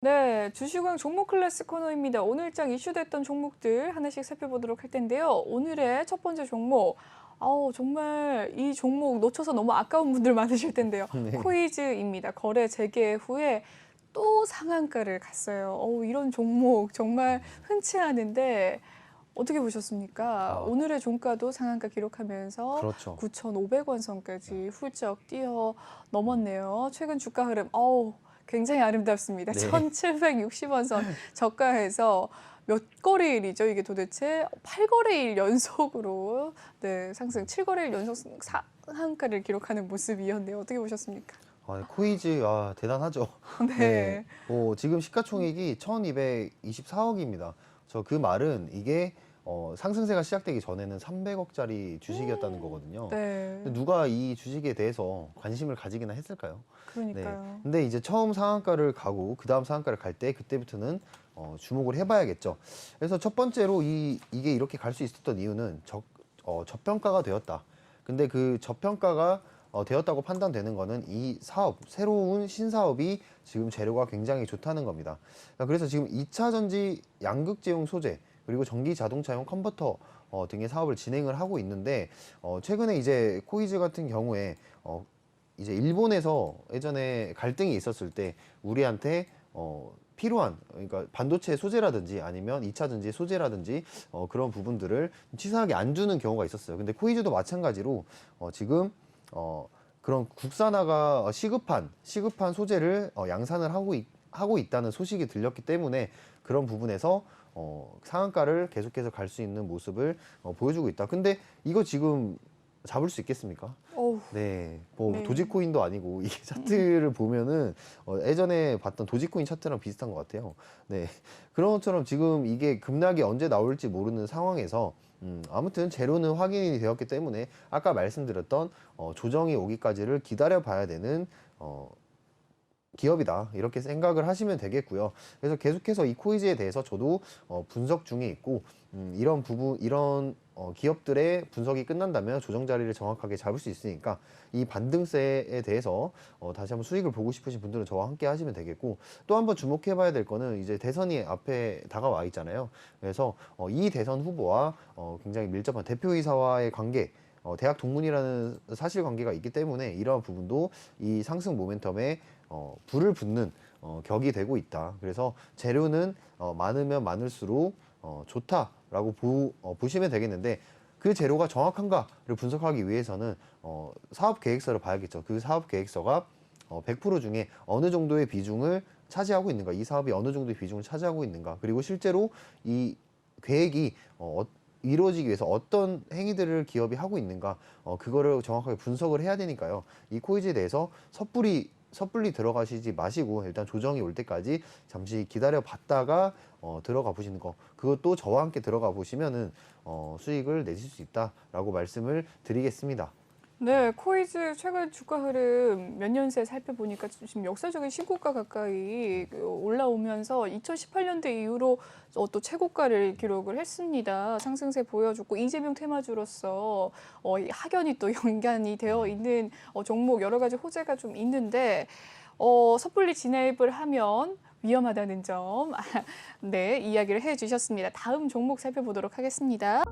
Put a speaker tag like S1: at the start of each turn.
S1: 네, 주식왕 종목 클래스 코너입니다. 오늘 장 이슈됐던 종목들 하나씩 살펴보도록 할 텐데요. 오늘의 첫 번째 종목. 아우, 정말 이 종목 놓쳐서 너무 아까운 분들 많으실 텐데요.
S2: 네.
S1: 코이즈입니다. 거래 재개 후에 또 상한가를 갔어요. 어우, 이런 종목 정말 흔치 않은데 어떻게 보셨습니까?
S2: 아.
S1: 오늘의 종가도 상한가 기록하면서
S2: 그렇죠.
S1: 9,500원 선까지 훌쩍 뛰어 넘었네요. 최근 주가 흐름, 어우, 굉장히 아름답습니다.
S2: 네.
S1: 1,760원 선 저가에서 몇 거래일이죠? 이게 도대체 8거래일 연속으로 네, 상승, 7거래일 연속 상한가를 기록하는 모습이었네요. 어떻게 보셨습니까?
S2: 아, 코이즈 아, 대단하죠.
S1: 네.
S2: 뭐 지금 시가총액이 1,224억입니다. 저 그 말은 이게 어, 상승세가 시작되기 전에는 300억짜리 주식이었다는 거거든요.
S1: 네.
S2: 근데 누가 이 주식에 대해서 관심을 가지기나 했을까요?
S1: 그러니까요.
S2: 근데 이제 처음 상한가를 가고 그 다음 상한가를 갈 때 그때부터는 어, 주목을 해봐야겠죠. 그래서 첫 번째로 이 이게 이렇게 갈 수 있었던 이유는 적, 어, 저평가가 되었다. 근데 그 저평가가 어, 되었다고 판단되는 거는 이 사업 새로운 신사업이 지금 재료가 굉장히 좋다는 겁니다. 그래서 지금 2차 전지 양극재용 소재 그리고 전기 자동차용 컨버터 어, 등의 사업을 진행을 하고 있는데 어, 최근에 이제 코이즈 같은 경우에 어, 이제 일본에서 예전에 갈등이 있었을 때 우리한테 어 필요한 그러니까 반도체 소재라든지 아니면 2차 전지 소재라든지 어 그런 부분들을 치사하게 안 주는 경우가 있었어요. 근데 코이즈도 마찬가지로 어 지금 어 그런 국산화가 시급한 시급한 소재를 어 양산을 하고 있, 하고 있다는 소식이 들렸기 때문에 그런 부분에서 어 상한가를 계속해서 갈 수 있는 모습을 어 보여주고 있다. 근데 이거 지금 잡을 수 있겠습니까?
S1: 어우,
S2: 네, 뭐
S1: 네.
S2: 도지코인도 아니고 이게 차트를 보면은 어, 예전에 봤던 도지코인 차트랑 비슷한 것 같아요. 네, 그런 것처럼 지금 이게 급락이 언제 나올지 모르는 상황에서 음, 아무튼 재료는 확인이 되었기 때문에 아까 말씀드렸던 어, 조정이 오기까지를 기다려 봐야 되는 어, 기업이다 이렇게 생각을 하시면 되겠고요. 그래서 계속해서 이 코이즈에 대해서 저도 어, 분석 중에 있고 음, 이런 부분 이런 어, 기업들의 분석이 끝난다면 조정 자리를 정확하게 잡을 수 있으니까 이 반등세에 대해서 어, 다시 한번 수익을 보고 싶으신 분들은 저와 함께 하시면 되겠고 또 한번 주목해 봐야 될 거는 이제 대선이 앞에 다가와 있잖아요. 그래서 어, 이 대선 후보와 어, 굉장히 밀접한 대표이사와의 관계 어, 대학 동문이라는 사실관계가 있기 때문에 이러한 부분도 이 상승 모멘텀에 어, 불을 붙는 어, 격이 되고 있다. 그래서 재료는 어, 많으면 많을수록 어, 좋다라고 보, 어, 보시면 되겠는데 그 재료가 정확한가를 분석하기 위해서는 어, 사업 계획서를 봐야겠죠. 그 사업 계획서가 어, 100% 중에 어느 정도의 비중을 차지하고 있는가, 이 사업이 어느 정도의 비중을 차지하고 있는가, 그리고 실제로 이 계획이 어, 어, 이루어지기 위해서 어떤 행위들을 기업이 하고 있는가, 어, 그거를 정확하게 분석을 해야 되니까요. 이 코이즈에 대해서 섣불리 섣불리 들어가시지 마시고 일단 조정이 올 때까지 잠시 기다려 봤다가 어, 들어가 보시는 거 그것도 저와 함께 들어가 보시면은 어, 수익을 내실 수 있다라고 말씀을 드리겠습니다.
S1: 네, 코이즈 최근 주가 흐름 몇 년 새 살펴보니까 지금 역사적인 신고가 가까이 그 올라오면서 2018년대 이후로 어, 또 최고가를 기록을 했습니다. 상승세 보여줬고 이재명 테마주로서 어, 이 학연이 또 연관이 되어 있는 어, 종목 여러 가지 호재가 좀 있는데 어, 섣불리 진입을 하면 위험하다는 점, 네, 이야기를 해 주셨습니다. 다음 종목 살펴보도록 하겠습니다.